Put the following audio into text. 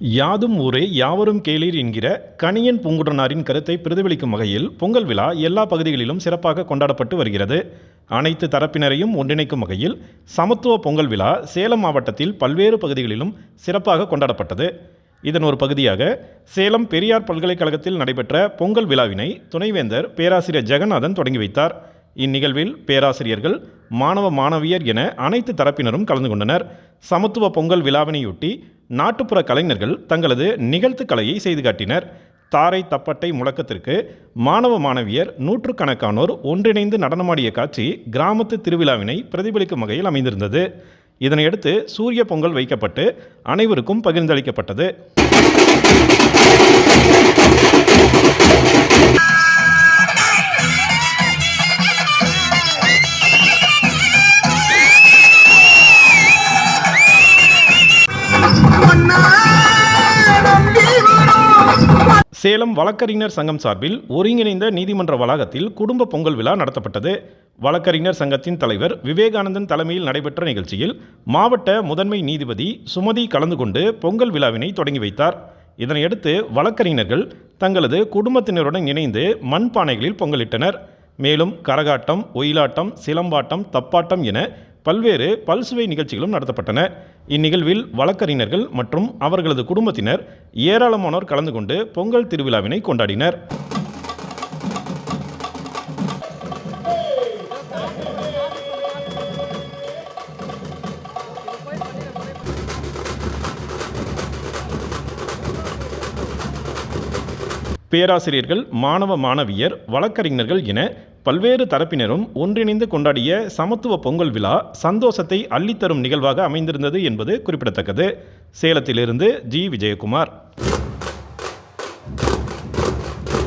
யாதும் ஊரே யாவரும் கேளீர் என்கிற கணியன் பூங்குடனாரின் கருத்தை பிரதிபலிக்கும் வகையில் பொங்கல் விழா எல்லா பகுதிகளிலும் சிறப்பாக கொண்டாடப்பட்டு வருகிறது. அனைத்து தரப்பினரையும் ஒன்றிணைக்கும் வகையில் சமத்துவ பொங்கல் விழா சேலம் மாவட்டத்தில் பல்வேறு பகுதிகளிலும் சிறப்பாக கொண்டாடப்பட்டது. இதன் ஒரு பகுதியாக சேலம் பெரியார் பல்கலைக்கழகத்தில் நடைபெற்ற பொங்கல் விழாவினை துணைவேந்தர் பேராசிரியர் ஜெகநாதன் தொடங்கி வைத்தார். இந்நிகழ்வில் பேராசிரியர்கள் மாணவ மாணவியர் என அனைத்து தரப்பினரும் கலந்து கொண்டனர். சமத்துவ பொங்கல் விழாவினையொட்டி நாட்டுப்புற கலைஞர்கள் தங்களது நிகழ்த்து கலையை செய்து காட்டினர். தாரை தப்பட்டை முழக்கத்திற்கு மாணவ மாணவியர் நூற்றுக்கணக்கானோர் ஒன்றிணைந்து நடனமாடிய காட்சி கிராமத்து திருவிழாவினை பிரதிபலிக்கும் வகையில் அமைந்திருந்தது. இதனையடுத்து சூரிய பொங்கல் வைக்கப்பட்டு அனைவருக்கும் பகிர்ந்தளிக்கப்பட்டது. சேலம் வழக்கறிஞர் சங்கம் சார்பில் ஒருங்கிணைந்த நீதிமன்ற வளாகத்தில் குடும்ப பொங்கல் விழா நடத்தப்பட்டது. வழக்கறிஞர் சங்கத்தின் தலைவர் விவேகானந்தன் தலைமையில் நடைபெற்ற நிகழ்ச்சியில் மாவட்ட முதன்மை நீதிபதி சுமதி கலந்து கொண்டு பொங்கல் விழாவினை தொடங்கி வைத்தார். இதனையடுத்து வழக்கறிஞர்கள் தங்களது குடும்பத்தினருடன் இணைந்து மண்பானைகளில் பொங்கலிட்டனர். மேலும் கரகாட்டம் ஒயிலாட்டம் சிலம்பாட்டம் தப்பாட்டம் என பல்வேறு பல்சுவை நிகழ்ச்சிகளும் நடத்தப்பட்டன. இந்நிகழ்வில் வழக்கறிஞர்கள் மற்றும் அவர்களது குடும்பத்தினர் ஏராளமானோர் கலந்து கொண்டு பொங்கல் திருவிழாவினை கொண்டாடினர். பேராசிரியர்கள் மாணவ மாணவியர் வழக்கறிஞர்கள் என பல்வேறு தரப்பினரும் ஒன்றிணைந்து கொண்டாடிய சமத்துவ பொங்கல் விழா சந்தோஷத்தை அள்ளித்தரும் நிகழ்வாக அமைந்திருந்தது என்பது குறிப்பிடத்தக்கது. சேலத்திலிருந்து ஜி. விஜயகுமார்.